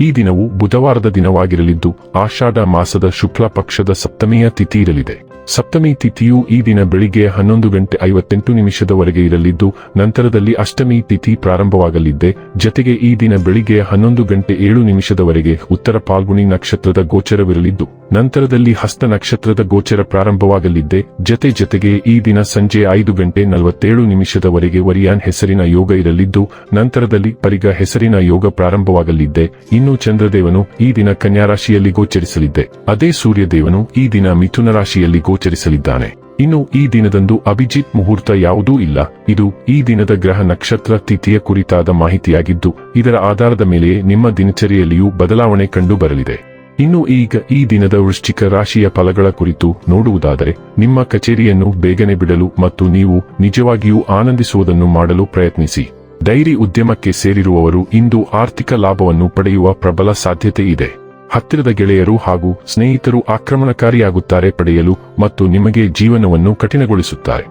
ಈ ದಿನವು ಬುಧವಾರದ ದಿನವಾಗಿರಲಿದ್ದು ಆಷಾಢ ಮಾಸದ ಶುಕ್ಲ ಪಕ್ಷದ ಸಪ್ತಮಿಯ ತಿಥಿ ಇರಲಿದೆ ಸಪ್ತಮಿ ತಿಥಿಯು ಈ ದಿನ ಬೆಳಿಗ್ಗೆ ಹನ್ನೊಂದು ಗಂಟೆ ಐವತ್ತೆಂಟು ನಿಮಿಷದವರೆಗೆ ಇರಲಿದ್ದು, ನಂತರದಲ್ಲಿ ಅಷ್ಟಮಿ ತಿಥಿ ಪ್ರಾರಂಭವಾಗಲಿದ್ದೆ. ಜತೆಗೆ ಈ ದಿನ ಬೆಳಿಗ್ಗೆ ಹನ್ನೊಂದು ಗಂಟೆ ಏಳು ನಿಮಿಷದವರೆಗೆ ಉತ್ತರ ಪಾಲ್ಗುಣಿ ನಕ್ಷತ್ರದ ಗೋಚರವಿರಲಿದ್ದು, ನಂತರದಲ್ಲಿ ಹಸ್ತ ನಕ್ಷತ್ರದ ಗೋಚರ ಪ್ರಾರಂಭವಾಗಲಿದ್ದೆ. ಜತೆ ಜತೆಗೆ ಈ ದಿನ ಸಂಜೆ ಐದು ಗಂಟೆ ನಲವತ್ತೇಳು ನಿಮಿಷದವರೆಗೆ ವರಿಯಾನ್ ಹೆಸರಿನ ಯೋಗ ಇರಲಿದ್ದು, ನಂತರದಲ್ಲಿ ಪರಿಗ ಹೆಸರಿನ ಯೋಗ ಪ್ರಾರಂಭವಾಗಲಿದ್ದೆ. ಇನ್ನು ಚಂದ್ರದೇವನು ಈ ದಿನ ಕನ್ಯಾರಾಶಿಯಲ್ಲಿ ಗೋಚರಿಸಲಿದ್ದೆ. ಅದೇ ಸೂರ್ಯದೇವನು ಈ ದಿನ ಮಿಥುನ ರಾಶಿಯಲ್ಲಿ ಗೋಚರಿಸಲಿದ್ದಾನೆ. ಇನ್ನು ಈ ದಿನದಂದು ಅಭಿಜಿತ್ ಮುಹೂರ್ತ ಯಾವುದೂ ಇಲ್ಲ. ಇದು ಈ ದಿನದ ಗ್ರಹ ನಕ್ಷತ್ರ ತಿಥಿಯ ಕುರಿತಾದ ಮಾಹಿತಿಯಾಗಿದ್ದು, ಇದರ ಆಧಾರದ ಮೇಲೆ ನಿಮ್ಮ ದಿನಚರಿಯಲ್ಲಿಯೂ ಬದಲಾವಣೆ ಕಂಡು ಬರಲಿದೆ ಇನ್ನು ಈಗ ಈ ದಿನದ ವೃಶ್ಚಿಕ ರಾಶಿಯ ಫಲಗಳ ಕುರಿತು ನೋಡುವುದಾದರೆ, ನಿಮ್ಮ ಕಚೇರಿಯನ್ನು ಬೇಗನೆ ಬಿಡಲು ಮತ್ತು ನೀವು ನಿಜವಾಗಿಯೂ ಆನಂದಿಸುವುದನ್ನು ಮಾಡಲು ಪ್ರಯತ್ನಿಸಿ. ಡೈರಿ ಉದ್ಯಮಕ್ಕೆ ಸೇರಿರುವವರು ಇಂದು ಆರ್ಥಿಕ ಲಾಭವನ್ನು ಪಡೆಯುವ ಪ್ರಬಲ ಸಾಧ್ಯತೆ ಇದೆ. ಹತ್ತಿರದ ಗೆಳೆಯರು ಹಾಗೂ ಸ್ನೇಹಿತರು ಆಕ್ರಮಣಕಾರಿಯಾಗುತ್ತಾರೆ ಪಡೆಯಲು ಮತ್ತು ನಿಮಗೆ ಜೀವನವನ್ನು ಕಠಿಣಗೊಳಿಸುತ್ತಾರೆ.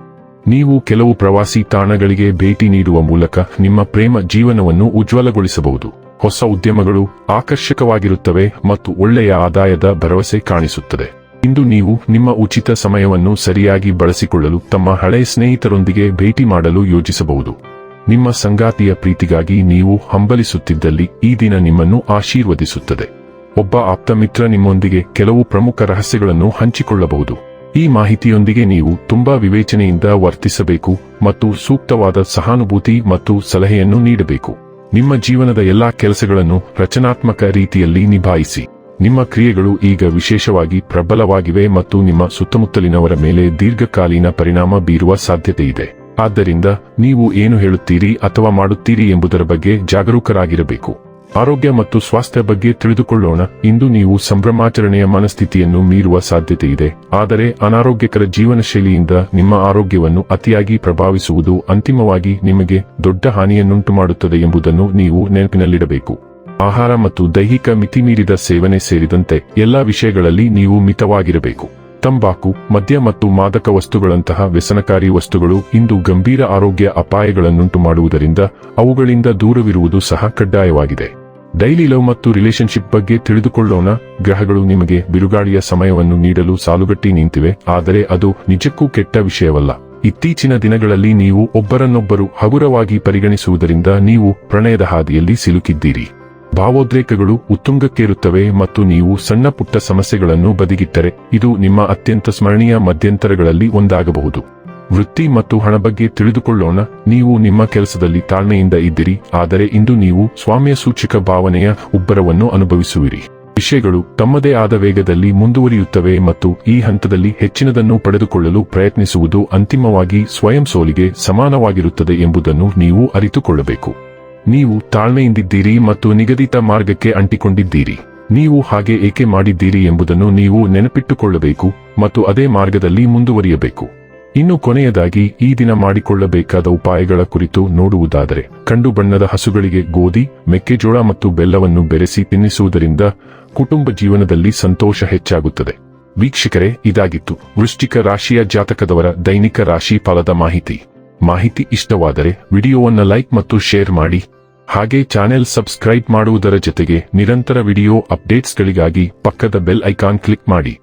ನೀವು ಕೆಲವು ಪ್ರವಾಸಿ ತಾಣಗಳಿಗೆ ಭೇಟಿ ನೀಡುವ ಮೂಲಕ ನಿಮ್ಮ ಪ್ರೇಮ ಜೀವನವನ್ನು ಉಜ್ವಲಗೊಳಿಸಬಹುದು. ಹೊಸ ಉದ್ಯಮಗಳು ಆಕರ್ಷಕವಾಗಿರುತ್ತವೆ ಮತ್ತು ಒಳ್ಳೆಯ ಆದಾಯದ ಭರವಸೆ ಕಾಣಿಸುತ್ತದೆ. ಇಂದು ನೀವು ನಿಮ್ಮ ಉಚಿತ ಸಮಯವನ್ನು ಸರಿಯಾಗಿ ಬಳಸಿಕೊಳ್ಳಲು ತಮ್ಮ ಹಳೆ ಸ್ನೇಹಿತರೊಂದಿಗೆ ಭೇಟಿ ಮಾಡಲು ಯೋಜಿಸಬಹುದು. ನಿಮ್ಮ ಸಂಗಾತಿಯ ಪ್ರೀತಿಗಾಗಿ ನೀವು ಹಂಬಲಿಸುತ್ತಿದ್ದಲ್ಲಿ ಈ ದಿನ ನಿಮ್ಮನ್ನು ಆಶೀರ್ವದಿಸುತ್ತದೆ. ಒಬ್ಬ ಆಪ್ತ ಮಿತ್ರ ನಿಮ್ಮೊಂದಿಗೆ ಕೆಲವು ಪ್ರಮುಖ ರಹಸ್ಯಗಳನ್ನು ಹಂಚಿಕೊಳ್ಳಬಹುದು. ಈ ಮಾಹಿತಿಯೊಂದಿಗೆ ನೀವು ತುಂಬಾ ವಿವೇಚನೆಯಿಂದ ವರ್ತಿಸಬೇಕು ಮತ್ತು ಸೂಕ್ತವಾದ ಸಹಾನುಭೂತಿ ಮತ್ತು ಸಲಹೆಯನ್ನು ನೀಡಬೇಕು. ನಿಮ್ಮ ಜೀವನದ ಎಲ್ಲಾ ಕೆಲಸಗಳನ್ನು ರಚನಾತ್ಮಕ ರೀತಿಯಲ್ಲಿ ನಿಭಾಯಿಸಿ. ನಿಮ್ಮ ಕ್ರಿಯೆಗಳು ಈಗ ವಿಶೇಷವಾಗಿ ಪ್ರಬಲವಾಗಿವೆ ಮತ್ತು ನಿಮ್ಮ ಸುತ್ತಮುತ್ತಲಿನವರ ಮೇಲೆ ದೀರ್ಘಕಾಲೀನ ಪರಿಣಾಮ ಬೀರುವ ಸಾಧ್ಯತೆಯಿದೆ. ಆದ್ದರಿಂದ ನೀವು ಏನು ಹೇಳುತ್ತೀರಿ ಅಥವಾ ಮಾಡುತ್ತೀರಿ ಎಂಬುದರ ಬಗ್ಗೆ ಜಾಗರೂಕರಾಗಿರಬೇಕು. ಆರೋಗ್ಯ ಮತ್ತು ಸ್ವಾಸ್ಥ್ಯ ಬಗ್ಗೆ ತಿಳಿದುಕೊಳ್ಳೋಣ. ಇಂದು ನೀವು ಸಂಭ್ರಮಾಚರಣೆಯ ಮನಸ್ಥಿತಿಯನ್ನು ಮೀರುವ ಸಾಧ್ಯತೆ ಇದೆ ಆದರೆ ಅನಾರೋಗ್ಯಕರ ಜೀವನ ಶೈಲಿಯಿಂದ ನಿಮ್ಮ ಆರೋಗ್ಯವನ್ನು ಅತಿಯಾಗಿ ಪ್ರಭಾವಿಸುವುದು ಅಂತಿಮವಾಗಿ ನಿಮಗೆ ದೊಡ್ಡ ಹಾನಿಯನ್ನುಂಟು ಮಾಡುತ್ತದೆ ಎಂಬುದನ್ನು ನೀವು ನೆನಪಿನಲ್ಲಿಡಬೇಕು. ಆಹಾರ ಮತ್ತು ದೈಹಿಕ ಮಿತಿಮೀರಿದ ಸೇವನೆ ಸೇರಿದಂತೆ ಎಲ್ಲಾ ವಿಷಯಗಳಲ್ಲಿ ನೀವು ಮಿತವಾಗಿರಬೇಕು. ತಂಬಾಕು, ಮದ್ಯ ಮತ್ತು ಮಾದಕ ವಸ್ತುಗಳಂತಹ ವ್ಯಸನಕಾರಿ ವಸ್ತುಗಳು ಇಂದು ಗಂಭೀರ ಆರೋಗ್ಯ ಅಪಾಯಗಳನ್ನುಂಟು ಮಾಡುವುದರಿಂದ ಅವುಗಳಿಂದ ದೂರವಿರುವುದು ಸಹ ಕಡ್ಡಾಯವಾಗಿದೆ. ಡೈಲಿ ಲವ್ ಮತ್ತು ರಿಲೇಶನ್ಶಿಪ್ ಬಗ್ಗೆ ತಿಳಿದುಕೊಳ್ಳೋಣ. ಗ್ರಹಗಳು ನಿಮಗೆ ಬಿರುಗಾಳಿಯ ಸಮಯವನ್ನು ನೀಡಲು ಸಾಲುಗಟ್ಟಿ ನಿಂತಿವೆ. ಆದರೆ ಅದು ನಿಜಕ್ಕೂ ಕೆಟ್ಟ ವಿಷಯವಲ್ಲ. ಇತ್ತೀಚಿನ ದಿನಗಳಲ್ಲಿ ನೀವು ಒಬ್ಬರನ್ನೊಬ್ಬರು ಹಗುರವಾಗಿ ಪರಿಗಣಿಸುವುದರಿಂದ ನೀವು ಪ್ರಣಯದ ಹಾದಿಯಲ್ಲಿ ಸಿಲುಕಿದ್ದೀರಿ. ಭಾವೋದ್ರೇಕಗಳು ಉತ್ತುಂಗಕ್ಕೇರುತ್ತವೆ ಮತ್ತು ನೀವು ಸಣ್ಣ ಪುಟ್ಟ ಸಮಸ್ಯೆಗಳನ್ನು ಬದಿಗಿಟ್ಟರೆ ಇದು ನಿಮ್ಮ ಅತ್ಯಂತ ಸ್ಮರಣೀಯ ಮಧ್ಯಂತರಗಳಲ್ಲಿ ಒಂದಾಗಬಹುದು. ವೃತ್ತಿ ಮತ್ತು ಹಣ ಬಗ್ಗೆ ತಿಳಿದುಕೊಳ್ಳೋಣ. ನೀವು ನಿಮ್ಮ ಕೆಲಸದಲ್ಲಿ ತಾಳ್ಮೆಯಿಂದ ಇದ್ದಿರಿ, ಆದರೆ ಇಂದು ನೀವು ಸ್ವಾಮ್ಯ ಸೂಚಕ ಭಾವನೆಯ ಉಬ್ಬರವನ್ನು ಅನುಭವಿಸುವಿರಿ. ವಿಷಯಗಳು ತಮ್ಮದೇ ಆದ ವೇಗದಲ್ಲಿ ಮುಂದುವರಿಯುತ್ತವೆ ಮತ್ತು ಈ ಹಂತದಲ್ಲಿ ಹೆಚ್ಚಿನದನ್ನು ಪಡೆದುಕೊಳ್ಳಲು ಪ್ರಯತ್ನಿಸುವುದು ಅಂತಿಮವಾಗಿ ಸ್ವಯಂ ಸೋಲಿಗೆ ಸಮಾನವಾಗಿರುತ್ತದೆ ಎಂಬುದನ್ನು ನೀವು ಅರಿತುಕೊಳ್ಳಬೇಕು. ನೀವು ತಾಳ್ಮೆಯಿಂದಿದ್ದೀರಿ ಮತ್ತು ನಿಗದಿತ ಮಾರ್ಗಕ್ಕೆ ಅಂಟಿಕೊಂಡಿದ್ದೀರಿ. ನೀವು ಹಾಗೆ ಏಕೆ ಮಾಡಿದ್ದೀರಿ ಎಂಬುದನ್ನು ನೀವು ನೆನಪಿಟ್ಟುಕೊಳ್ಳಬೇಕು ಮತ್ತು ಅದೇ ಮಾರ್ಗದಲ್ಲಿ ಮುಂದುವರಿಯಬೇಕು. ಇನ್ನು ಕೊನೆಯದಾಗಿ ಈ ದಿನ ಮಾಡಿಕೊಳ್ಳಬೇಕಾದ ಉಪಾಯಗಳ ಕುರಿತು ನೋಡುವುದಾದರೆ, ಕಂಡು ಬಣ್ಣದ ಹಸುಗಳಿಗೆ ಗೋಧಿ, ಮೆಕ್ಕೆಜೋಳ ಮತ್ತು ಬೆಲ್ಲವನ್ನು ಬೆರೆಸಿ ತಿನ್ನಿಸುವುದರಿಂದ ಕುಟುಂಬ ಜೀವನದಲ್ಲಿ ಸಂತೋಷ ಹೆಚ್ಚಾಗುತ್ತದೆ. ವೀಕ್ಷಕರೇ, ಇದಾಗಿತ್ತು ವೃಶ್ಚಿಕ ರಾಶಿಯ ಜಾತಕದವರ ದೈನಿಕ ರಾಶಿ ಫಲದ ಮಾಹಿತಿ. ಮಾಹಿತಿ ಇಷ್ಟವಾದರೆ ವಿಡಿಯೋವನ್ನು ಲೈಕ್ ಮತ್ತು ಶೇರ್ ಮಾಡಿ. ಹಾಗೆ ಚಾನೆಲ್ ಸಬ್ಸ್ಕ್ರೈಬ್ ಮಾಡುವುದರ ಜೊತೆಗೆ ನಿರಂತರ ವಿಡಿಯೋ ಅಪ್ಡೇಟ್ಸ್ಗಳಿಗಾಗಿ ಪಕ್ಕದ ಬೆಲ್ ಐಕಾನ್ ಕ್ಲಿಕ್ ಮಾಡಿ.